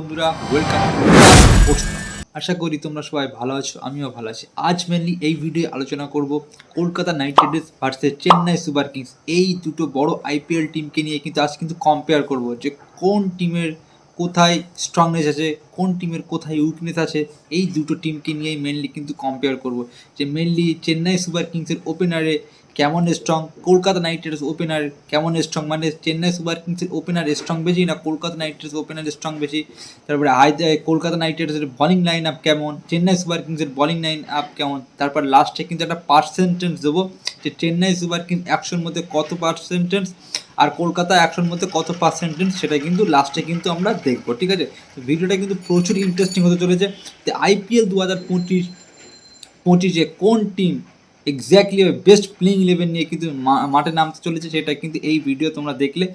বন্ধুরা ওয়েলকাম আশা করি তোমরা সবাই ভালো আছো, আমিও ভালো আছি। আজ মেনলি এই ভিডিও আলোচনা করব Kolkata Knight Riders versus Chennai Super Kings. এই দুটো বড় আইপিএল টিমকে নিয়ে কিন্তু আজ কিন্তু কম্পেয়ার করব যে কোন টিমের কোথায় স্ট্রংনেস আছে, কোন টিমের কোথায় উইকনেস আছে, এই দুটো টিমকে নিয়েই মেনলি কিন্তু কম্পেয়ার করব। যে মেনলি চেন্নাই সুপার কিংসের ওপেনারে কেমন strong Kolkata Knight Riders opener কেমন স্ট্রং মানে চেন্নাই সুপার কিংসের ওপেনার স্ট্রং বেশি না Kolkata Knight Riders opener strong বেশি? তারপরে কলকাতা নাইট রাইডার্সের বলিং লাইন আপ কেমন? চেন্নাই সুপার কিংসের বলিং লাইন আপ কেমন? তারপর লাস্টে কিন্তু একটা পার্সেন্টেজ দেবো, যে চেন্নাই সুপার কিংস একশোর মধ্যে কত পার্সেন্টেজ আর কলকাতা একশোর মধ্যে কত পার্সেন্টেজ সেটা কিন্তু লাস্টে কিন্তু আমরা দেখব, ঠিক আছে? ভিডিওটা কিন্তু প্রচুর ইন্টারেস্টিং হতে চলেছে। তো আইপিএল দু হাজার পঁচিশ, পঁচিশে কোন team exactly best playing eleven নিয়ে কিন্তু মাঠে নামতে চলেছে, সেটা কিন্তু এই ভিডিও তোমরা দেখলে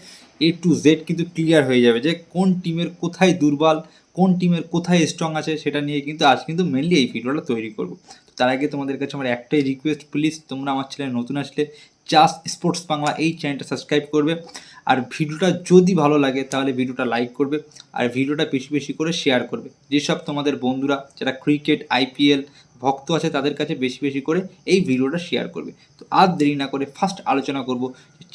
এ টু জেড কিন্তু ক্লিয়ার হয়ে যাবে যে কোন টিমের কোথায় দুর্বল, কোন টিমের কোথায় স্ট্রং আছে, সেটা নিয়ে কিন্তু আজ কিন্তু মেনলি এই ভিডিওটা তৈরি করব। তার আগে তোমাদের কাছে আমার একটাই রিকোয়েস্ট প্লিজ তোমরা আমার চ্যানেল নতুন আসলে জাস স্পোর্টস বাংলা এই চ্যানেলটা সাবস্ক্রাইব করবে। আর ভিডিওটা যদি ভালো লাগে, তাহলে ভিডিওটা লাইক করবে। আর ভিডিওটা বেশি বেশি করে শেয়ার করবে। যেসব তোমাদের বন্ধুরা, যারা ক্রিকেট আইপিএল ভক্ত আছে তাদের কাছে বেশি বেশি করে এই ভিডিওটা শেয়ার করবে। তো আর দেরি না করে ফার্স্ট আলোচনা করব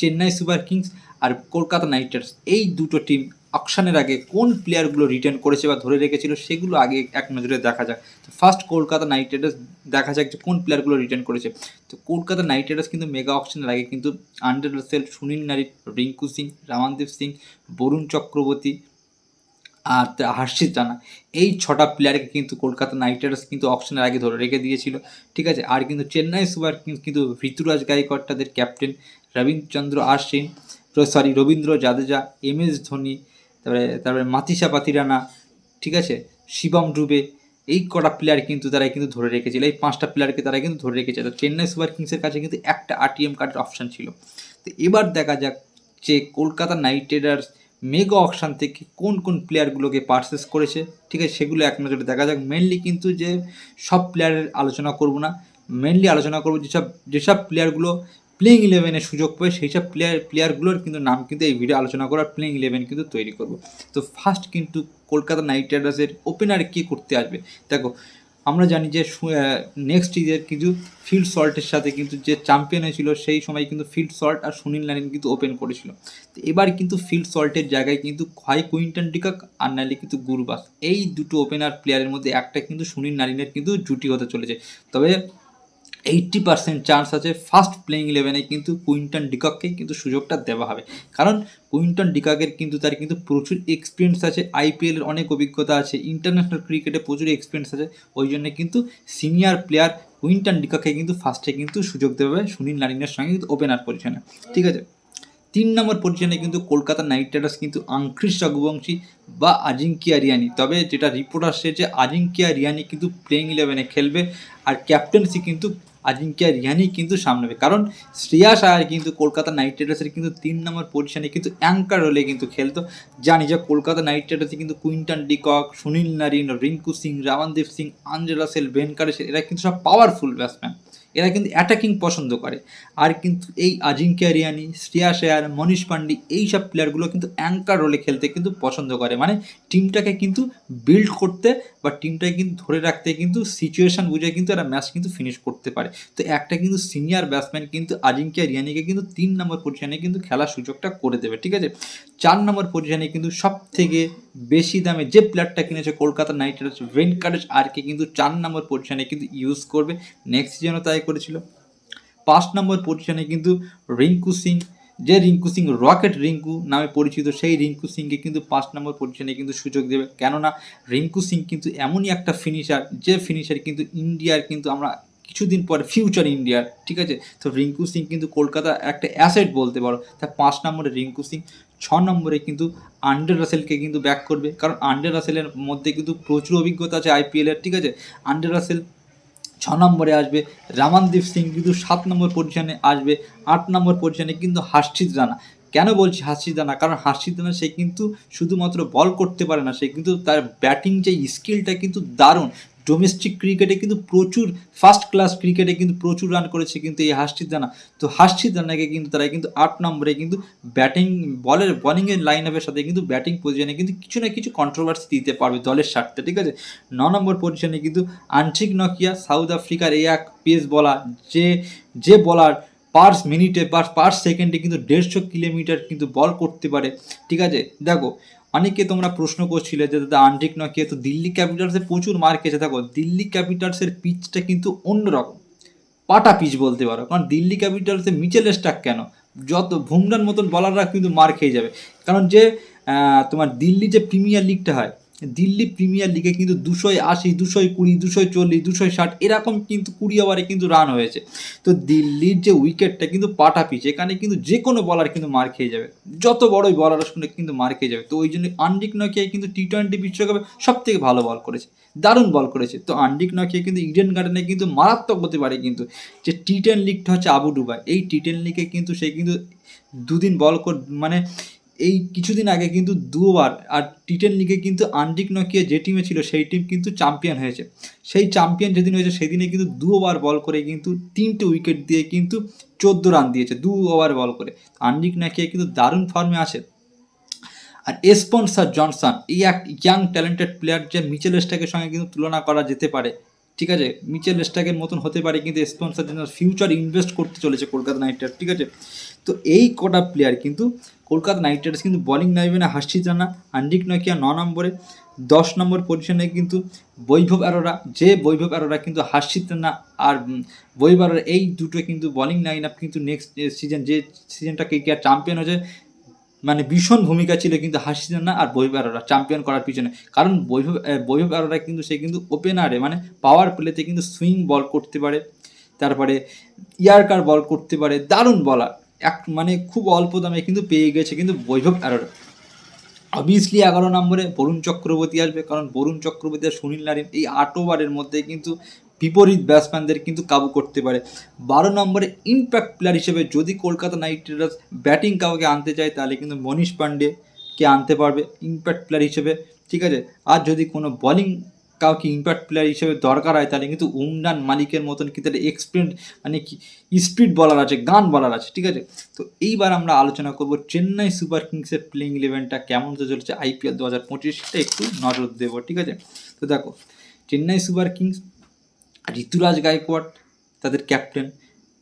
চেন্নাই সুপার কিংস আর কলকাতা নাইট এই দুটো টিম অকশনের আগে কোন প্লেয়ারগুলো রিটার্ন করেছে বা ধরে রেখেছিল সেগুলো আগে এক নজরে দেখা যাক। তো ফার্স্ট কলকাতা নাইট রাইডার্স দেখা যাক যে কোন প্লেয়ারগুলো রিটার্ন করেছে। তো কলকাতা নাইট রাইডার্স কিন্তু মেগা অকশনের আগে কিন্তু আন্ডার রাসেল সুনীল নারী রিঙ্কু সিং, রামানদীপ সিং, বরুণ চক্রবর্তী আর হর্ষিত রানা এই ছটা প্লেয়ারকে কিন্তু কলকাতা নাইট রাইডার্স কিন্তু অপশনের আগে ধরে রেখে দিয়েছিল। ঠিক আছে? আর কিন্তু চেন্নাই সুপার কিংস কিন্তু ঋতুরাজ গায়কোয়াড় তাদের captain Ravichandran Ashwin sorry Ravindra Jadeja M S Dhoni, তারপরে তারপরে মাতিসা পাতিরানা, ঠিক আছে? শিবম ডুবে, এই কটা প্লেয়ার কিন্তু তারা কিন্তু ধরে রেখেছিল। এই পাঁচটা প্লেয়ারকে তারা কিন্তু ধরে রেখেছে তো চেন্নাই সুপার কিংসের কাছে কিন্তু একটা আরটিএম কার্ডের অপশান ছিল। তো এবার দেখা যাক যে Kolkata Knight Riders mega auction থেকে কোন কোন প্লেয়ারগুলোকে পারচেস করেছে, ঠিক আছে, সেগুলো এক নজরে দেখা যাক। মেনলি কিন্তু যে সব প্লেয়ারের আলোচনা করব না মেনলি আলোচনা করব যেসব যেসব প্লেয়ারগুলো প্লেইং ইলেভেনের সুযোগ পায় সেই সব প্লেয়ার প্লেয়ারগুলোর কিন্তু নাম কিন্তু এই ভিডিও আলোচনা করার প্লেইং ইলেভেন কিন্তু তৈরি করব। তো ফার্স্ট কিন্তু কলকাতা নাইট রাইডার্সের ওপেনার কে করতে আসবে? দেখো আমরা জানি যে নেক্সট ইয়ার কিন্তু ফিল্ড সল্টের সাথে কিন্তু যে চ্যাম্পিয়ন হয়েছিল, সেই সময় কিন্তু ফিল্ড সল্ট আর সুনীল নারিন কিন্তু ওপেন করেছিল। তো এবার কিন্তু ফিল্ড সল্টের জায়গায় কিন্তু হয় কুইন্টন ডিকক আর নাহলে কিন্তু গুরুবাস এই দুটো ওপেনার প্লেয়ারের মধ্যে একটা কিন্তু সুনীল নারিনের কিন্তু জুটি হতে চলেছে। তবে এইট্টি পার্সেন্ট চান্স আছে ফার্স্ট প্লেইং ইলেভেনে কিন্তু কুইন্টন ডিকককে কিন্তু সুযোগটা দেওয়া হবে। কারণ কুইন্টন ডিকাকের কিন্তু তার কিন্তু প্রচুর এক্সপিরিয়েন্স আছে আইপিএলের অনেক অভিজ্ঞতা আছে ইন্টারন্যাশনাল ক্রিকেটে প্রচুর এক্সপিরিয়েন্স আছে, ওই জন্য কিন্তু সিনিয়র প্লেয়ার কুইন্টন ডিকাকে কিন্তু ফার্স্টে কিন্তু সুযোগ দেওয়া হবে সুনীল নারিনের সঙ্গে কিন্তু ওপেনার পজিশনে ঠিক আছে? তিন নম্বর পজিশনে কিন্তু কলকাতা নাইট রাইডার্স কিন্তু আংক্রিস রঘুবংশী বা আজিঙ্কিয়া রিয়ানি। তবে যেটা রিপোর্ট আসছে যে আজিঙ্কিয়া রিয়ানি কিন্তু প্লেইং ইলেভেনে খেলবে, আর ক্যাপ্টেন্সি কিন্তু আজিঙ্কিয়া রিয়ানি কিন্তু সামলাবে কারণ শ্রেয়াস আয়ার কিন্তু কলকাতা নাইট রাইডার্সের কিন্তু তিন নম্বর পজিশনে কিন্তু অ্যাঙ্কার রোলে কিন্তু খেলতো। জানি যে কলকাতা নাইট রাইডার্সে কিন্তু Quinton de Kock, Sunil Narine, Rinku Singh, Ramandeep Singh আঞ্জে Russell Venkatesh এরা কিন্তু সব পাওয়ারফুল ব্যাটসম্যান এরা কিন্তু অ্যাটাকিং পছন্দ করে। আর কিন্তু এই আজিঙ্কিয়া রিয়ানি শ্রেয়াস আয়ার মনীষ পান্ডে এই সব প্লেয়ারগুলো কিন্তু অ্যাঙ্কার রোলে খেলতে কিন্তু পছন্দ করে। মানে টিমটাকে কিন্তু বিল্ড করতে বা টিমটাকে কিন্তু ধরে রাখতে কিন্তু সিচুয়েশন বুঝে কিন্তু এরা ম্যাচ কিন্তু ফিনিশ করতে পারে। তো একটা কিন্তু সিনিয়র ব্যাটসম্যান কিন্তু আজিঙ্কিয়া রিয়ানিকে কিন্তু তিন নম্বর পজিশনে কিন্তু খেলার সুযোগটা করে দেবে, ঠিক আছে? চার নম্বর পজিশনে কিন্তু সব থেকে বেশি দামে যে প্লেয়ারটা কিনেছে কলকাতা নাইট রাইডার্স ভেঙ্কাটেশ আরকে কিন্তু চার নম্বর পজিশনে কিন্তু ইউজ করবে। নেক্সট সিজনও তাই করেছিল। পাঁচ নম্বর পজিশনে কিন্তু রিঙ্কু সিং, যে রিঙ্কু সিং রকেট রিঙ্কু নামে পরিচিত, সেই রিঙ্কু সিংকে কিন্তু পাঁচ নম্বর পজিশনে কিন্তু সুযোগ দেবে। কেননা রিঙ্কু সিং কিন্তু এমনই একটা ফিনিশার যে ফিনিশার কিন্তু ইন্ডিয়ার কিন্তু আমরা কিছুদিন পরে ফিউচার ইন্ডিয়ার ঠিক আছে? তো রিঙ্কু সিং কিন্তু কলকাতা একটা অ্যাসেট বলতে পারো। তা পাঁচ নম্বরে রিঙ্কু সিং, ছ নম্বরে কিন্তু আন্ডার রাসেলকে কিন্তু ব্যাক করবে। কারণ আন্ডার রাসেলের মধ্যে কিন্তু প্রচুর অভিজ্ঞতা আছে আইপিএলের ঠিক আছে? আন্ডার রাসেল ছ নম্বরে আসবে রামানদীপ সিং, কিন্তু সাত নম্বর পজিশনে আসবে, আট নম্বর পজিশনে কিন্তু হার্ষিত রানা। কেন বলছি হার্ষিত রানা? কারণ হার্ষিত রানা, সে কিন্তু শুধুমাত্র বল করতে পারে না, সে কিন্তু তার ব্যাটিং যে স্কিলটা কিন্তু দারুণ। ডোমেস্টিক ক্রিকেটে কিন্তু প্রচুর ফার্স্ট ক্লাস ক্রিকেটে কিন্তু প্রচুর রান করেছে কিন্তু এই হাসিদ দানা তো হাসিদ দানাকে কিন্তু তারা কিন্তু আট নম্বরে কিন্তু ব্যাটিং বলের বোলিংয়ের লাইন আপের সাথে কিন্তু ব্যাটিং পজিশনে কিন্তু কিছু না কিছু কন্ট্রোভার্সি দিতে পারবে দলের স্বার্থে, ঠিক আছে? ন নম্বর পজিশনে কিন্তু আনচিক নকিয়া, সাউথ আফ্রিকার এই এক পেস বলার যে যে বলার পার মিনিটে বা পার সেকেন্ডে কিন্তু দেড়শো কিলোমিটার কিন্তু বল করতে পারে, ঠিক আছে? দেখো অনেকে তোমরা প্রশ্ন করছিলে যে, দাদা, আন্টিক নকিয়া তো দিল্লি ক্যাপিটালসে প্রচুর মার খেয়েছে। দেখো, দিল্লি ক্যাপিটালসের পিচটা কিন্তু অন্যরকম। পাটা পিচ বলতে পারো। কারণ দিল্লি ক্যাপিটালসে মিচেল স্টাক কেন? যত ভুমরার মতন বলাররা কিন্তু মার খেয়ে যাবে। কারণ যে তোমার দিল্লি যে প্রিমিয়ার লিগটা হয় দিল্লি প্রিমিয়ার লিগে কিন্তু দুশোয় আশি, দুশোয় কুড়ি, দুশোয় চল্লিশ, দুশোয় ষাট এরকম কিন্তু কুড়ি ওভারে কিন্তু রান হয়েছে। তো দিল্লির যে উইকেটটা কিন্তু পাটা পিচ, এখানে কিন্তু যে কোনো বলার কিন্তু মার খেয়ে যাবে। যত বড়ই বলার শুনে কিন্তু মার খেয়ে যাবে। তো ওই জন্য আন্ডিক নকিয়া কিন্তু টি টোয়েন্টি বিশ্বকাপে সব থেকে ভালো বল করেছে। দারুণ বল করেছে। তো আন্ডিক নকিয়া কিন্তু ইডেন গার্ডেনে কিন্তু মারাত্মক হতে পারে কিন্তু। যে টি টেন লিগটা হচ্ছে আবু ডুবাই এই টি টেন লিগে কিন্তু সে কিন্তু দুদিন বল মানে এই কিছুদিন আগে কিন্তু দুবার আর টি টেন লিগে কিন্তু আন্ডিক নকিয়া যে টিমে ছিল, সেই টিম কিন্তু চ্যাম্পিয়ন হয়েছে। সেই চ্যাম্পিয়ন যেদিন হয়েছে, সেদিনে কিন্তু দু ওভার বল করে কিন্তু তিনটে উইকেট দিয়ে কিন্তু চোদ্দ রান দিয়েছে দু ওভার বল করে। আন্ডিক নকিয়া কিন্তু দারুণ ফর্মে আছে। আর এসপন্সার জনসন এই এক ইয়াং ট্যালেন্টেড প্লেয়ার যে মিচেল স্টাকের সঙ্গে কিন্তু তুলনা করা যেতে পারে, ঠিক আছে? মিচেল স্টাকের মতন হতে পারে কিন্তু স্পন্সার জন্য ফিউচার ইনভেস্ট করতে চলেছে কলকাতা নাইট রাইডার্স ঠিক আছে? তো এই কটা প্লেয়ার কিন্তু কলকাতা নাইট রাইডার্স কিন্তু বোলিং নাইবেনে হাসিদ রানা আন্ডিক নকিয়া ন নম্বরে, দশ নম্বর পজিশনে কিন্তু বৈভব অ্যারোরা যে বৈভব অ্যারোরা কিন্তু হাসিদ রানা আর বৈভব অ্যারোরা এই দুটো কিন্তু বোলিং লাইন আপ কিন্তু নেক্সট সিজন যে সিজনটা কে কে চ্যাম্পিয়ন হয়েছে মানে ভীষণ ভূমিকা ছিল কিন্তু হাসিদ রানা আর বৈভব অ্যারোরা চ্যাম্পিয়ন করার পিছনে। কারণ বৈভব বৈভব অ্যারোরা কিন্তু সে কিন্তু ওপেনারে মানে পাওয়ার প্লেতে কিন্তু সুইং বল করতে পারে, তারপরে ইয়ারকার বল করতে পারে, দারুণ বলার এক মানে খুব অল্প দামে কিন্তু পেয়ে গেছে কিন্তু বৈভব অ্যারোরা। অবভিয়াসলি এগারো নম্বরে বরুণ চক্রবর্তী আসবে, কারণ বরুণ চক্রবর্তী আর সুনীল নারিন এই আট ওভারের মধ্যে কিন্তু বিপরীত ব্যাটসম্যানদের কিন্তু কাবু করতে পারে। বারো নম্বরে ইম্প্যাক্ট প্লেয়ার হিসেবে যদি কলকাতা নাইট রাইডার্স ব্যাটিং কাউকে আনতে চায়, তাহলে কিন্তু মনীষ পান্ডেকে আনতে পারবে ইম্প্যাক্ট প্লেয়ার হিসেবে। ঠিক আছে? আর যদি কোনো বোলিং কাউকে ইম্প্যাক্ট প্লেয়ার হিসেবে দরকার হয়, তাহলে কিন্তু উমরান মালিকের মতন কিন্তু একটা এক্সপিরিয়েন্স মানে কি স্পিড বলার আছে, গান বলার আছে, ঠিক আছে? তো এইবার আমরা আলোচনা করব চেন্নাই সুপার কিংসের প্লেইং ইলেভেনটা কেমন হতে চলেছে আইপিএল দু হাজার পঁচিশটা একটু নজর দেবো, ঠিক আছে? তো দেখো, চেন্নাই সুপার কিংস, ঋতুরাজ গায়কোয়াড তাদের ক্যাপ্টেন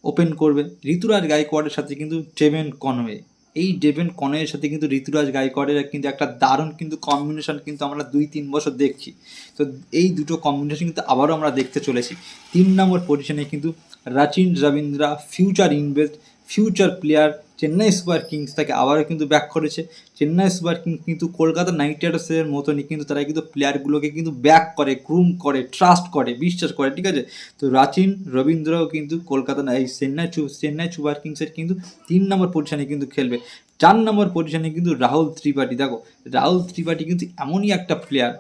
ওপেন করবে। ঋতুরাজ গায়কোয়াডের সাথে কিন্তু ডেভেন কনওয়ে এই ডেভেন কনের সাথে কিন্তু ঋতুরাজ গায়কোয়াডের কিন্তু একটা দারুণ কিন্তু কম্বিনেশন কিন্তু আমরা দুই, তিন বছর দেখছি। তো এই দুটো কম্বিনেশন কিন্তু আবারও আমরা দেখতে চলেছি। তিন নম্বর পজিশনে কিন্তু Rachin Ravindra future invest future player Chennai Super Kings তাকে আবারও কিন্তু ব্যাক করেছে। চেন্নাই সুপার কিংস কিন্তু কলকাতা নাইট রাইডার্সের মতনই কিন্তু তারা কিন্তু প্লেয়ারগুলোকে কিন্তু ব্যাক করে গ্রুম করে ট্রাস্ট করে, বিশ্বাস করে, ঠিক আছে? তো রাচিন, রবীন্দ্রও কিন্তু কলকাতা এই চেন্নাই চেন্নাই সুপার কিংসের কিন্তু তিন নম্বর পজিশনে কিন্তু খেলবে। চার নম্বর পজিশনে কিন্তু রাহুল ত্রিপাঠী। দেখো, রাহুল ত্রিপাঠী কিন্তু এমনই একটা প্লেয়ার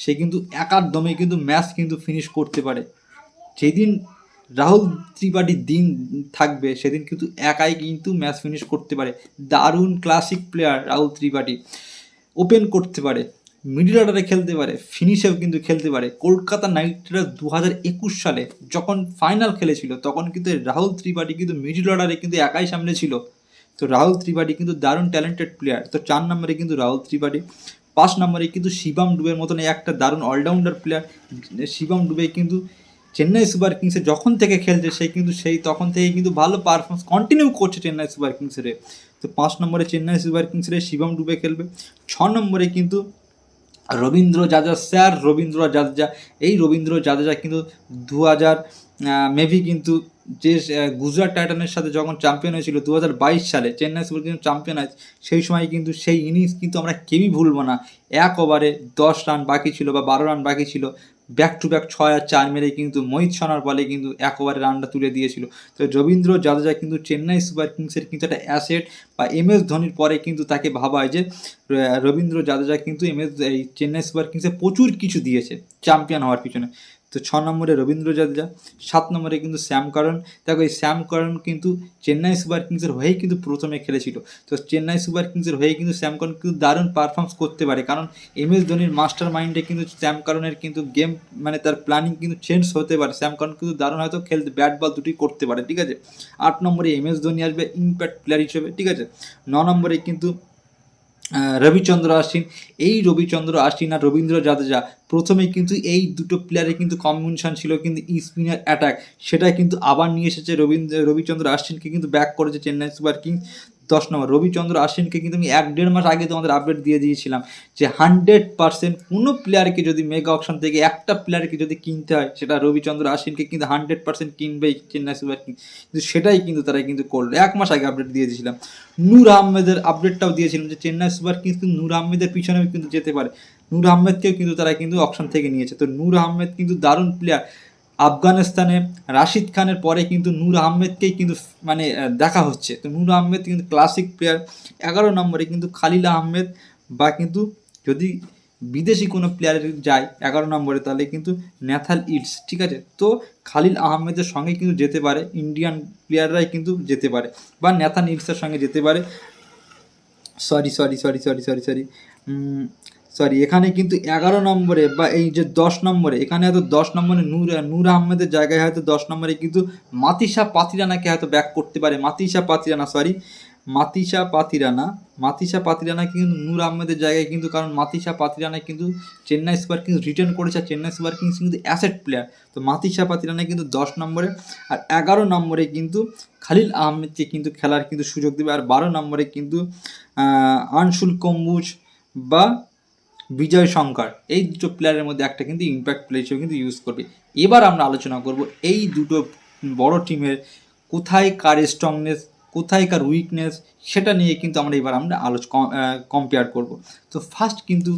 সে কিন্তু একার দমে কিন্তু ম্যাচ কিন্তু ফিনিশ করতে পারে। যেদিন রাহুল ত্রিপাঠীর দিন থাকবে, সেদিন কিন্তু একাই কিন্তু ম্যাচ ফিনিশ করতে পারে। দারুণ classic player Rahul Tripathi. Open করতে পারে মিডিল অর্ডারে খেলতে পারে ফিনিশেও কিন্তু খেলতে পারে। কলকাতা নাইট রাইডার্স দু হাজার একুশ সালে যখন ফাইনাল খেলেছিল, তখন কিন্তু রাহুল ত্রিপাঠী কিন্তু মিডিল অর্ডারে কিন্তু একাই সামনে ছিল। তো রাহুল ত্রিপাঠী কিন্তু দারুণ ট্যালেন্টেড প্লেয়ার তো চার নম্বরে কিন্তু রাহুল ত্রিপাঠী, পাঁচ নম্বরে কিন্তু শিবম ডুবের মতন একটা দারুণ অলরাউন্ডার প্লেয়ার শিবম ডুবে কিন্তু চেন্নাই সুপার কিংসে যখন থেকে খেলছে, সে কিন্তু সেই তখন থেকে কিন্তু ভালো পারফরমেন্স কন্টিনিউ করছে চেন্নাই সুপার কিংসের তো পাঁচ নম্বরে চেন্নাই সুপার কিংসের শিবম ডুবে খেলবে। ছ নম্বরে কিন্তু রবীন্দ্র জাদেজা স্যার, রবীন্দ্র জাদেজা এই রবীন্দ্র জাদেজা কিন্তু দু হাজার মেবি কিন্তু যে গুজরাট টাইটানের সাথে যখন চ্যাম্পিয়ন হয়েছিল দু হাজার বাইশ সালে, চেন্নাই সুপার কিংস চ্যাম্পিয়ন হয় সেই সময় কিন্তু সেই ইনিংস কিন্তু আমরা কেউই ভুলবো না। এক ওভারে দশ রান বাকি ছিল বা বারো রান বাকি ছিল। ব্যাক টু ব্যাক ছয় আর চার মেরে কিন্তু মোহিত সোনার বলে কিন্তু একবারে রানটা তুলে দিয়েছিল। তো রবীন্দ্র জাদেজা কিন্তু চেন্নাই সুপার কিংসের কিন্তু একটা অ্যাসেট বা এম এস ধোনির পরে কিন্তু তাকে ভাবা হয় যে রবীন্দ্র জাদেজা কিন্তু এম এস এই চেন্নাই সুপার কিংসে প্রচুর কিছু দিয়েছে চ্যাম্পিয়ন হওয়ার পিছনে। তো ছ নম্বরে রবীন্দ্র জাদেজা, সাত নম্বরে কিন্তু শ্যাম করণ। দেখো এই শ্যাম করণ কিন্তু চেন্নাই সুপার কিংসের হয়েই কিন্তু প্রথমে খেলেছিল। তো চেন্নাই সুপার কিংসের হয়েই কিন্তু শ্যাম করণ কিন্তু দারুণ পারফর্মস করতে পারে। কারণ এম এস ধোনির মাস্টার মাইন্ডে কিন্তু শ্যাম করণের কিন্তু গেম মানে তার প্ল্যানিং কিন্তু চেঞ্জ হতে পারে। শ্যাম করণ কিন্তু দারুণ হয়তো খেলতে ব্যাট বল দুটি করতে পারে, ঠিক আছে? আট নম্বরে এম এস ধোনি আসবে ইম্প্যাক্ট প্লেয়ার হিসেবে, ঠিক আছে? ন নম্বরে কিন্তু রবিচন্দ্র আশ্বিন। এই রবিচন্দ্র আশ্বিন আর রবীন্দ্র জাদেজা প্রথমেই কিন্তু এই দুটো প্লেয়ারে কিন্তু কম্বিনেশন ছিল, কিন্তু স্পিনার অ্যাটাক সেটা কিন্তু আবার নিয়ে এসেছে রবীন্দ্র, রবিচন্দ্র আশ্বিনকে কিন্তু ব্যাক করেছে চেন্নাই সুপার কিংস। দশ নম্বর, রবিচন্দ্র আশ্বিনকে কিন্তু আমি এক দেড় মাস আগে তোমাদের আপডেট দিয়ে দিয়েছিলাম যে হান্ড্রেড পার্সেন্ট কোনো প্লেয়ারকে যদি মেগা অপশন থেকে একটা প্লেয়ারকে যদি কিনতে হয়, সেটা রবিচন্দ্র আশ্বিনকে কিন্তু হান্ড্রেড পার্সেন্ট কিনবেই চেন্নাই সুপার কিংস কিন্তু সেটাই কিন্তু তারা কিন্তু করল। এক মাস আগে আপডেট দিয়ে দিয়েছিলাম। নূর আহমেদের আপডেটটাও দিয়েছিলাম যে চেন্নাই সুপার কিংস কিন্তু নূর আহমেদের পিছনে কিন্তু যেতে পারে। নূর আহমেদকেও কিন্তু তারা কিন্তু অপশন থেকে নিয়েছে। তো নূর আহমেদ কিন্তু দারুণ প্লেয়ার আফগানিস্তানে রাশিদ খানের পরে কিন্তু নূর আহমেদকেই কিন্তু মানে দেখা হচ্ছে। তো নূর আহমেদ কিন্তু ক্লাসিক প্লেয়ার এগারো নম্বরে কিন্তু খালিল আহমেদ বা কিন্তু যদি বিদেশি কোনো প্লেয়ার যায় এগারো নম্বরে, তাহলে কিন্তু ন্যাথাল ইটস ঠিক আছে? তো খালিল আহমেদের সঙ্গে কিন্তু যেতে পারে, ইন্ডিয়ান প্লেয়াররাই কিন্তু যেতে পারে বা ন্যাথান ইটসের সঙ্গে যেতে পারে। Sorry sorry sorry sorry sorry sorry sorry এখানে কিন্তু এগারো নম্বরে বা এই যে দশ নম্বরে, এখানে হয়তো দশ নম্বরে নূর নূর আহমেদের জায়গায় হয়তো দশ নম্বরে কিন্তু মাতিসা পাতিরানাকে হয়তো ব্যাক করতে পারে। মাতিসা পাতিরানা সরি মাতিসা পাতিরানা মাতিসা পাতিরানা কিন্তু নূর আহমেদের জায়গায় কিন্তু, কারণ মাতিসা পাতিরানা কিন্তু চেন্নাই সুপার কিংস রিটার্ন করেছে, আর চেন্নাই সুপার কিংস কিন্তু অ্যাসেট প্লেয়ার তো মাতিসা পাতিরানা কিন্তু দশ নম্বরে, আর এগারো নম্বরে কিন্তু খালিল আহমেদকে কিন্তু খেলার কিন্তু সুযোগ দেবে, আর বারো নম্বরে কিন্তু আনসুল কম্বুজ বা বিজয় শঙ্কর। এই দুটো প্লেয়ারের মধ্যে একটা কিন্তু ইম্প্যাক্ট প্লেয়ার হিসেবে কিন্তু ইউজ করবে। এবার আমরা আলোচনা করব এই দুটো বড় টিমের কোথায় কার স্ট্রংনেস কোথায় কার উইকনেস সেটা নিয়ে কিন্তু আমরা এবার আমরা আলোচ কম্পেয়ার করব। তো ফার্স্ট কিন্তু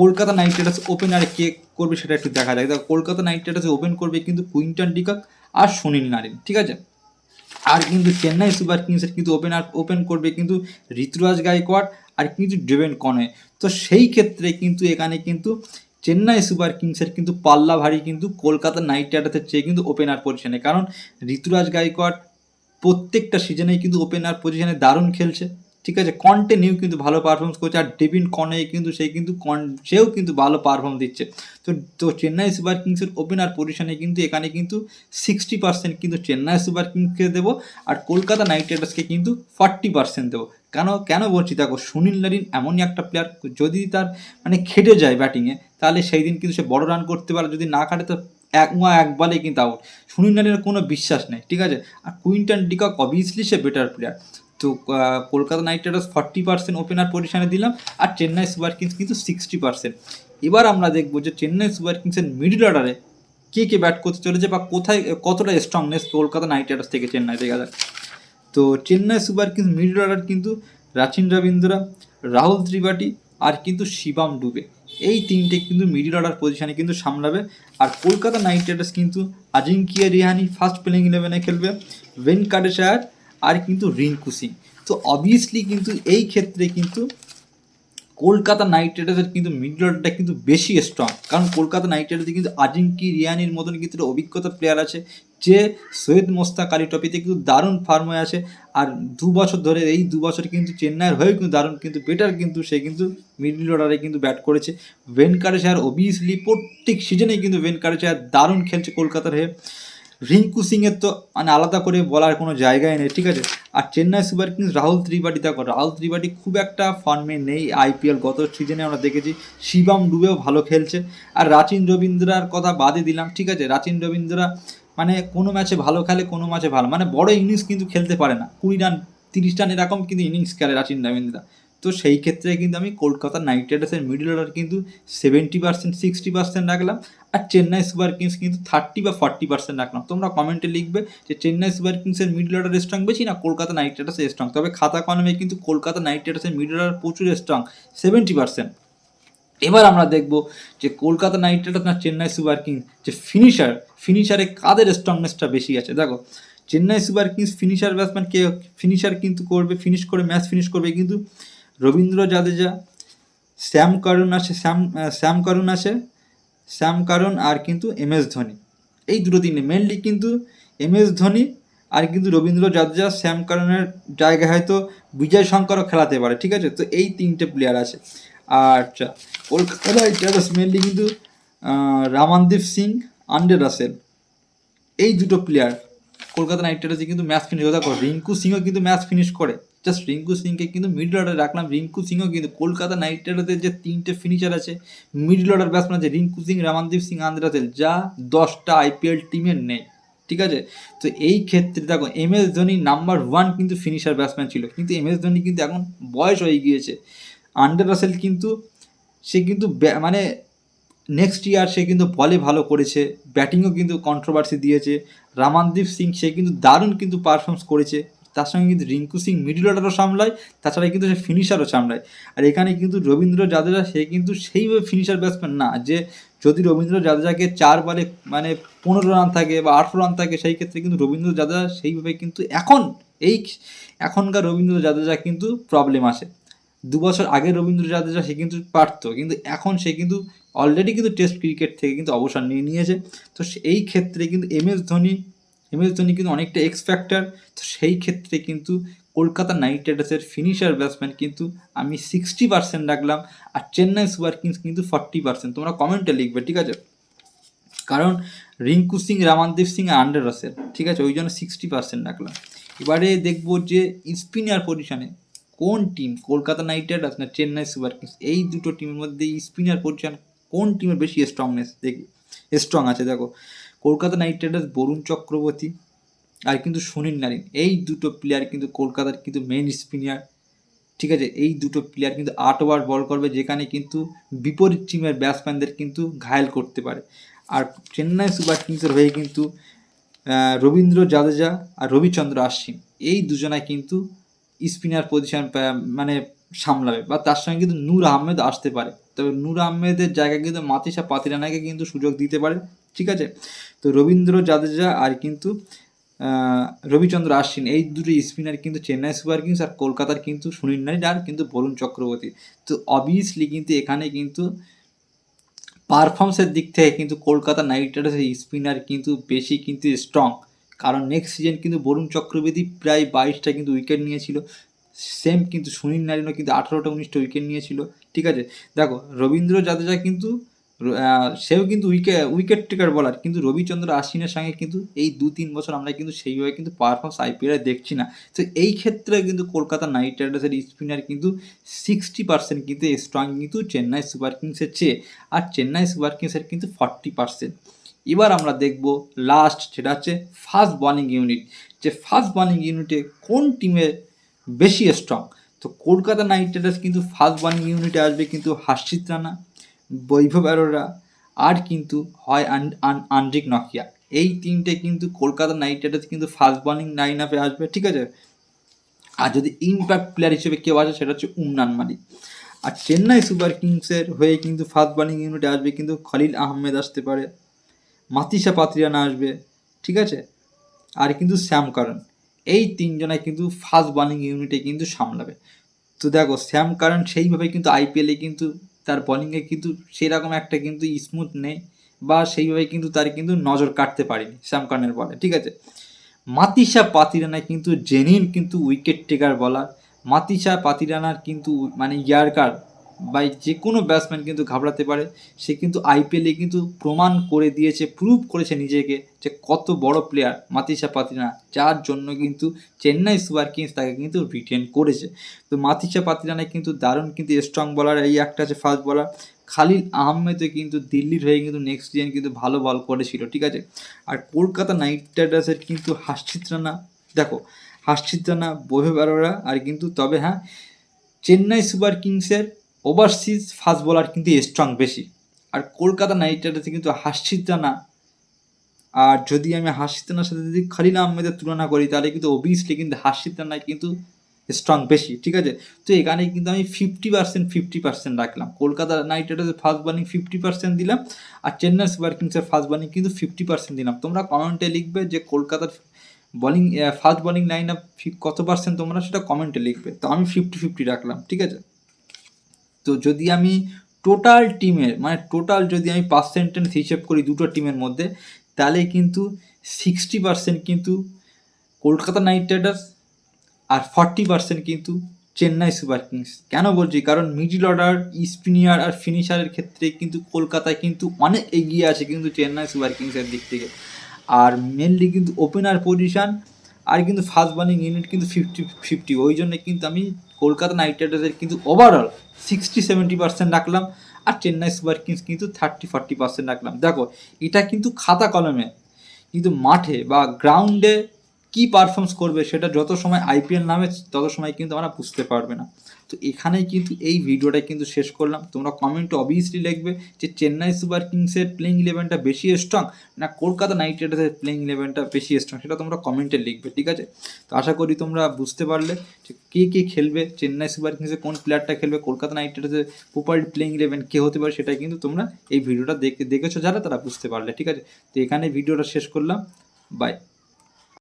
কলকাতা নাইট রাইডার্স ওপেনারে কে করবে সেটা একটু দেখা যায় কলকাতা নাইট রাইডার্স ওপেন করবে কিন্তু কুইন্টন ডিকক আর সুনীল নারিন ঠিক আছে? আর কিন্তু চেন্নাই সুপার কিংসের কিন্তু ওপেনার ওপেন করবে কিন্তু ঋতুরাজ গায়কোয়াড় আর কিন্তু ডেভেন কনে তো সেই ক্ষেত্রে কিন্তু এখানে কিন্তু চেন্নাই সুপার কিংসের কিন্তু পাল্লা ভারী কিন্তু কলকাতা নাইট রাইডার্সের চেয়ে কিন্তু ওপেনার পজিশনে কারণ ঋতুরাজ গাইকোয়াড় প্রত্যেকটা সিজনেই কিন্তু ওপেনার পজিশনে দারুণ খেলছে। ঠিক আছে কন্টিনিউ কিন্তু ভালো পারফরমেন্স করছে আর ডেভিন কনে কিন্তু সে কিন্তু কন সেও কিন্তু ভালো পারফর্ম দিচ্ছে। তো তো চেন্নাই সুপার কিংসের ওপেনার পজিশনে কিন্তু এখানে কিন্তু সিক্সটি পার্সেন্ট কিন্তু চেন্নাই সুপার কিংসকে দেবো আর কলকাতা নাইট রাইডার্সকে কিন্তু ফর্টি পার্সেন্ট দেবো। কেন কেন বলছি? দেখো, সুনীল নারিন এমনই একটা প্লেয়ার যদি তার মানে খেটে যায় ব্যাটিংয়ে তাহলে সেই দিন কিন্তু সে বড় রান করতে পারে। যদি না কাটে তো এক উয়া এক বলে কিন্তু আউট সুনীল নারিনের কোনো বিশ্বাস নেই, ঠিক আছে? আর কুইন্টন ডিকক অবভিয়াসলি সে বেটার প্লেয়ার তো Kolkata Knight Riders forty percent opener পজিশনে দিলাম আর চেন্নাই সুপার কিংস কিন্তু সিক্সটি পার্সেন্ট। এবার আমরা দেখব যে চেন্নাই সুপার কিংসের মিডল অর্ডারে কে কে ব্যাট করতে চলেছে বা কোথায়, কতটা স্ট্রংনেস কলকাতা নাইট রাইডার্স থেকে চেন্নাই যায়। তো Chennai Super Kings middle order কিন্তু রাচিন রবীন্দ্রা, রাহুল ত্রিপাঠী আর কিন্তু শিবাম ডুবে। এই তিনটে কিন্তু মিডল অর্ডার পজিশনে কিন্তু সামলাবে। আর কলকাতা নাইট রাইডার্স কিন্তু আজিঙ্কিয়া রিহানি ফার্স্ট প্লেইং ইলেভেনে খেলবে। ভেনকাটেশায়ার আর কিন্তু রিঙ্কু সিং তো অবভিয়াসলি কিন্তু এই ক্ষেত্রে কিন্তু কলকাতা নাইট রাইডার্সের কিন্তু মিডল অর্ডারটা কিন্তু বেশি স্ট্রং কারণ কলকাতা নাইট রাইডার্সে কিন্তু আজিঙ্কি রিয়ানির মতন কিন্তু অভিজ্ঞতা প্লেয়ার আছে, যে সৈয়দ মোস্তাক আলী ট্রফিতে কিন্তু দারুণ ফার্ম হয়ে আছে। আর দু বছর ধরে এই দু বছর কিন্তু চেন্নাইয়ের হয়েও কিন্তু দারুণ, কিন্তু বেটার কিন্তু সে কিন্তু মিডল অর্ডারে কিন্তু ব্যাট করেছে। ভেনকারেশার অবভিয়াসলি প্রত্যেক সিজনেই কিন্তু ভেনকারেশার দারুণ খেলছে কলকাতার হয়ে। রিঙ্কু সিংয়ের তো মানে আলাদা করে বলার কোনো জায়গায় নেই, ঠিক আছে? আর চেন্নাই সুপার কিংস রাহুল ত্রিপাঠী, দেখো, রাহুল ত্রিপাঠী খুব একটা ফর্মে নেই আইপিএল গত সিজনে আমরা দেখেছি, শিবম ডুবেও ভালো খেলছে। আর রাচিন রবীন্দ্রার কথা বাদে দিলাম, ঠিক আছে? রাচিন রবীন্দ্রা মানে কোনো ম্যাচে ভালো খেলে, কোনো ম্যাচে ভালো মানে বড় ইনিংস কিন্তু খেলতে পারে না। কুড়ি রান, তিরিশ রান এরকম কিন্তু ইনিংস খেলে রাচিন রবীন্দ্রা। তো সেই ক্ষেত্রে কিন্তু আমি কলকাতা নাইট রাইডার্সের মিডল অর্ডার কিন্তু সেভেন্টি পার্সেন্ট সিক্সটি পার্সেন্ট রাখলাম। আর চেন্নাই সুপার কিংস কিন্তু থার্টি বা ফর্টি পার্সেন্ট রাখলাম। তোমরা কমেন্টে লিখবে যে চেন্নাই সুপার কিংসের মিডল অর্ডার স্ট্রং বেশি না কলকাতা নাইট রাইডার্সের স্ট্রং তবে খাতা কলমে কিন্তু কলকাতা নাইট রাইডার্সের মিডল অর্ডার প্রচুর স্ট্রং সেভেন্টি পার্সেন্ট এবার আমরা দেখব যে কলকাতা নাইট রাইডার্স না চেন্নাই সুপার কিংস, যে ফিনিশার ফিনিশারে কাদের স্ট্রংনেসটা বেশি আছে? দেখো, Chennai Super Kings finisher batsman কে ফিনিশার কিন্তু করবে ফিনিশ করে ম্যাচ ফিনিশ করবে কিন্তু রবীন্দ্র জাদেজা, শ্যাম করুণ আছে, শ্যাম শ্যাম করুণ আছে শ্যাম কারণ আর কিন্তু এম এস ধোনি। এই দুটো তিনটে মেনলি কিন্তু এম এস ধোনি আর কিন্তু রবীন্দ্র জাদেজা শ্যাম কারণের জায়গায় হয়তো বিজয় শঙ্করও খেলাতে পারে, ঠিক আছে? তো এই তিনটে প্লেয়ার আছে। আচ্ছা কলকাতা মেনলি কিন্তু রামানদীপ সিং আন্ডে রাসেল এই দুটো প্লেয়ার কলকাতা নাইট রাইডার্সে কিন্তু ম্যাচ ফিনিশ দেখো রিঙ্কু সিংও কিন্তু ম্যাচ ফিনিশ করে। জাস্ট রিঙ্কু সিংকে কিন্তু মিডল অর্ডারে রাখলাম। রিঙ্কু সিংও কিন্তু কলকাতা নাইট রাইডার্সের যে তিনটে ফিনিশার আছে মিডল অর্ডার ব্যাটসম্যান আছে রিঙ্কু সিং রামানদীপ সিং আন্দ্রে রাসেল যা দশটা আইপিএল টিমের নেই। ঠিক আছে? তো এই ক্ষেত্রে দেখো M S Dhoni number one কিন্তু ফিনিশার ব্যাটসম্যান ছিল। কিন্তু এম এস ধোনি কিন্তু এখন বয়স হয়ে গিয়েছে। আন্ডার রাসেল কিন্তু, সে কিন্তু মানে নেক্সট ইয়ার সে কিন্তু বলে ভালো করেছে। ব্যাটিংও কিন্তু কন্ট্রোভার্সি দিয়েছে। রামানদীপ সিং সে কিন্তু দারুণ কিন্তু পারফর্মস করেছে। তার সঙ্গে কিন্তু রিঙ্কু সিং মিডল অর্ডারও সামলায়, তাছাড়া কিন্তু সে ফিনিশারও সামলায়। আর এখানে কিন্তু রবীন্দ্র জাদেজা, সে কিন্তু সেইভাবে ফিনিশার ব্যাটসম্যান না। যে যদি রবীন্দ্র জাদেজাকে চার বলে মানে পনেরো রান থাকে বা আঠেরো রান থাকে, সেই ক্ষেত্রে কিন্তু রবীন্দ্র জাদেজা সেইভাবে কিন্তু এখন এই এখনকার রবীন্দ্র জাদেজা কিন্তু প্রবলেম আসে। দু বছর আগে রবীন্দ্র জাদেজা সে কিন্তু পারতো, কিন্তু এখন সে কিন্তু অলরেডি কিন্তু টেস্ট ক্রিকেট থেকে কিন্তু অবসর নিয়ে নিয়েছে। তো এই ক্ষেত্রে কিন্তু M S Dhoni M S Dhoni কিন্তু অনেকটা এক্স ফ্যাক্টর তো সেই ক্ষেত্রে কিন্তু কলকাতা নাইট রাইডার্সের ফিনিশার ব্যাটসম্যান কিন্তু আমি সিক্সটি পার্সেন্ট রাখলাম আর চেন্নাই সুপার কিংস কিন্তু ফর্টি পার্সেন্ট তোমরা কমেন্টে লিখবে, ঠিক আছে? কারণ রিঙ্কু সিং, রামানদীপ সিং আর আন্ডার রাসেল ঠিক আছে? ওই জন্য সিক্সটি পার্সেন্ট রাখলাম। এবারে দেখব যে স্পিনার পজিশনে কোন টিম কলকাতা নাইট রাইডার্স না চেন্নাই সুপার কিংস? এই দুটো টিমের মধ্যে স্পিনার পজিশন কোন টিমের বেশি স্ট্রংনেস দেখি স্ট্রং আছে, দেখো। কলকাতা নাইট রাইডার্স বরুণ চক্রবর্তী আর কিন্তু সুনীল নারিন। এই দুটো প্লেয়ার কিন্তু কলকাতার কিন্তু মেন স্পিনার ঠিক আছে? এই দুটো প্লেয়ার কিন্তু আট ওভার বল করবে, যেখানে কিন্তু বিপরীত টিমের ব্যাটসম্যানদের কিন্তু ঘায়েল করতে পারে। আর চেন্নাই সুপার কিংসের হয়ে কিন্তু রবীন্দ্র জাদেজা আর রবিচন্দ্র আশ্বিন। এই দুজনায় কিন্তু স্পিনার পজিশন মানে সামলাবে। বা তার সঙ্গে কিন্তু নূর আহমেদ আসতে পারে। তবে নূর আহমেদের জায়গায় কিন্তু মাতিসা পাতিরানাকে কিন্তু সুযোগ দিতে পারে। ঠিক আছে? তো রবীন্দ্র জাদেজা আর কিন্তু রবিচন্দ্র আশ্বিন, এই দুটো স্পিনার কিন্তু চেন্নাই সুপার কিংস আর কলকাতার কিন্তু সুনীল নারিন আর কিন্তু বরুণ চক্রবর্তী। তো অবভিয়াসলি কিন্তু এখানে কিন্তু পারফরমেন্সের দিক থেকে কিন্তু কলকাতা নাইট রাইডার্সের স্পিনার কিন্তু বেশি কিন্তু স্ট্রং কারণ নেক্সট সিজন কিন্তু বরুণ চক্রবর্তী প্রায় বাইশটা কিন্তু উইকেট নিয়েছিল। সেম কিন্তু সুনীল নারিনও কিন্তু আঠারোটা, উনিশটা উইকেট নিয়েছিল। ঠিক আছে? দেখো, রবীন্দ্র জাদেজা কিন্তু সেও কিন্তু উইকেট উইকেট টেকার বলার কিন্তু রবিচন্দ্র আশ্বিনের সঙ্গে কিন্তু এই দু তিন বছর আমরা কিন্তু সেইভাবে কিন্তু পারফরমেন্স আইপিএলে দেখছি না। তো এই ক্ষেত্রে কিন্তু কলকাতা নাইট রাইডার্সের স্পিনার কিন্তু সিক্সটি পার্সেন্ট কিন্তু স্ট্রং কিন্তু চেন্নাই সুপার কিংসের চেয়ে, আর চেন্নাই সুপার কিংসের কিন্তু ফর্টি পার্সেন্ট এবার আমরা দেখব লাস্ট সেটা হচ্ছে ফার্স্ট বলিং ইউনিট যে ফার্স্ট বলিং ইউনিটে কোন টিমের বেশি স্ট্রং তো কলকাতা নাইট রাইডার্স কিন্তু ফার্স্ট বলিং ইউনিটে আসবে কিন্তু হার্ষিত রানা। বৈভব অ্যারোরা আর কিন্তু হয় আন- আন- আন্দ্রিক নকিয়া। এই তিনটে কিন্তু কলকাতা নাইট রাইডার্স কিন্তু ফাস্ট বলিং লাইন আপে আসবে, ঠিক আছে? আর যদি ইম্প্যাক্ট প্লেয়ার হিসেবে কেউ আসে, সেটা হচ্ছে উমরান মালিক আর চেন্নাই সুপার কিংসের হয়ে কিন্তু ফাস্ট বলিং ইউনিটে আসবে কিন্তু খলিল আহমেদ আসতে পারে মাতিসা পাত্রিয়ানা আসবে, ঠিক আছে? আর কিন্তু শ্যাম কারণ। এই তিনজনায় কিন্তু ফাস্ট বলিং ইউনিটে কিন্তু সামলাবে। তো দেখো, শ্যাম কারণ সেইভাবে কিন্তু আইপিএলে কিন্তু তার বলিংয়ে কিন্তু সেরকম একটা কিন্তু স্মুথ নেই বা সেইভাবে কিন্তু তার কিন্তু নজর কাটতে পারেনি শ্যাম কারণের বলে ঠিক আছে? মাতিসা পাতিরানা কিন্তু জেনিন কিন্তু উইকেট টেকার বলার মাতিসা পাতিরানার কিন্তু মানে ইয়ারকার বা যে কোনো ব্যাটসম্যান কিন্তু ঘাবড়াতে পারে, সে কিন্তু আইপিএলে কিন্তু প্রমাণ করে দিয়েছে প্রুভ করেছে নিজেকে যে কত বড় প্লেয়ার মাতিসা পাতিনা যার জন্য কিন্তু চেন্নাই সুপার কিংস তাকে কিন্তু রিটেন করেছে। তো মাতিসা পাতিরানা কিন্তু দারুণ কিন্তু স্ট্রং বলার এই একটা আছে ফাস্ট বলার খালিল আহমেদও কিন্তু দিল্লির হয়ে কিন্তু নেক্সট সিজন কিন্তু ভালো বল করেছিল, ঠিক আছে? আর কলকাতা নাইট রাইডার্সের কিন্তু হাসিত রানা দেখো হাসিত রানা অরোরা আর কিন্তু তবে হ্যাঁ চেন্নাই সুপার কিংসের ওভারসিজ ফাস্ট বোলার কিন্তু স্ট্রং বেশি। আর কলকাতা নাইট রাইডার্সে কিন্তু হাসিত রানা আর যদি আমি হাসিত রানার সাথে যদি খালিল আহমেদের তুলনা করি, তাহলে কিন্তু অবভিয়াসলি কিন্তু হাসিত রানায় কিন্তু স্ট্রং বেশি, ঠিক আছে? তো এখানে কিন্তু আমি ফিফটি পার্সেন্ট ফিফটি পার্সেন্ট রাখলাম। কলকাতা নাইট রাইডার্সের ফাস্ট বলিং ফিফটি পার্সেন্ট দিলাম, আর চেন্নাই সুপার কিংসের ফাস্ট বলিং কিন্তু ফিফটি পার্সেন্ট দিলাম। তোমরা কমেন্টে লিখবে যে কলকাতার bowling fast bowling line up কত পার্সেন্ট তোমরা, সেটা কমেন্টে লিখবে। তো আমি ফিফটি ফিফটি রাখলাম, ঠিক আছে? তো যদি আমি টোটাল টিমের মানে টোটাল যদি আমি পার্সেন্টেজ হিসেব করি দুটো টিমের মধ্যে, তাহলে কিন্তু সিক্সটি পার্সেন্ট কিন্তু কলকাতা নাইট রাইডার্স আর ফর্টি পার্সেন্ট কিন্তু চেন্নাই সুপার কিংস। কেন বলছি? কারণ মিডল অর্ডার স্পিনিয়ার আর ফিনিশারের ক্ষেত্রে কিন্তু কলকাতায় কিন্তু অনেক এগিয়ে আছে কিন্তু চেন্নাই সুপার কিংসের দিক থেকে। আর মেনলি কিন্তু ওপেনার পজিশান আর কিন্তু ফাস্ট বোলিং ইউনিট কিন্তু ফিফটি ফিফটি ওই জন্য কিন্তু আমি কলকাতা নাইট রাইডার্সের কিন্তু ওভারঅল সিক্সটি সেভেন্টি পার্সেন্ট রাখলাম আর চেন্নাই সুপার কিংস কিন্তু থার্টি ফর্টি পার্সেন্ট রাখলাম। দেখো, এটা কিন্তু খাতা কলমে, কিন্তু মাঠে বা গ্রাউন্ডে কী পারফর্মস করবে সেটা যত সময় আইপিএল নামে তত সময় কিন্তু আমরা বুঝতে পারবে না। তো এখানেই কিন্তু এই ভিডিওটা কিন্তু শেষ করলাম। তোমরা কমেন্টে অবভিয়াসলি লিখবে যে চেন্নাই সুপার কিংসের প্লেইং ইলেভেনটা বেশি স্ট্রং না কলকাতা নাইট রাইডার্সের প্লেইং ইলেভেনটা বেশি স্ট্রং সেটা তোমরা কমেন্টে লিখবে, ঠিক আছে? তো আশা করি তোমরা বুঝতে পারলে যে কে কে খেলবে, চেন্নাই সুপার কিংসের কোন প্লেয়ারটা খেলবে, কলকাতা নাইট রাইডার্সের প্রপার প্লেইং ইলেভেন কে হতে পারে সেটা কিন্তু তোমরা এই ভিডিওটা দেখে, দেখেছ যারা তারা বুঝতে পারলে, ঠিক আছে? তো এখানে ভিডিওটা শেষ করলাম। বাই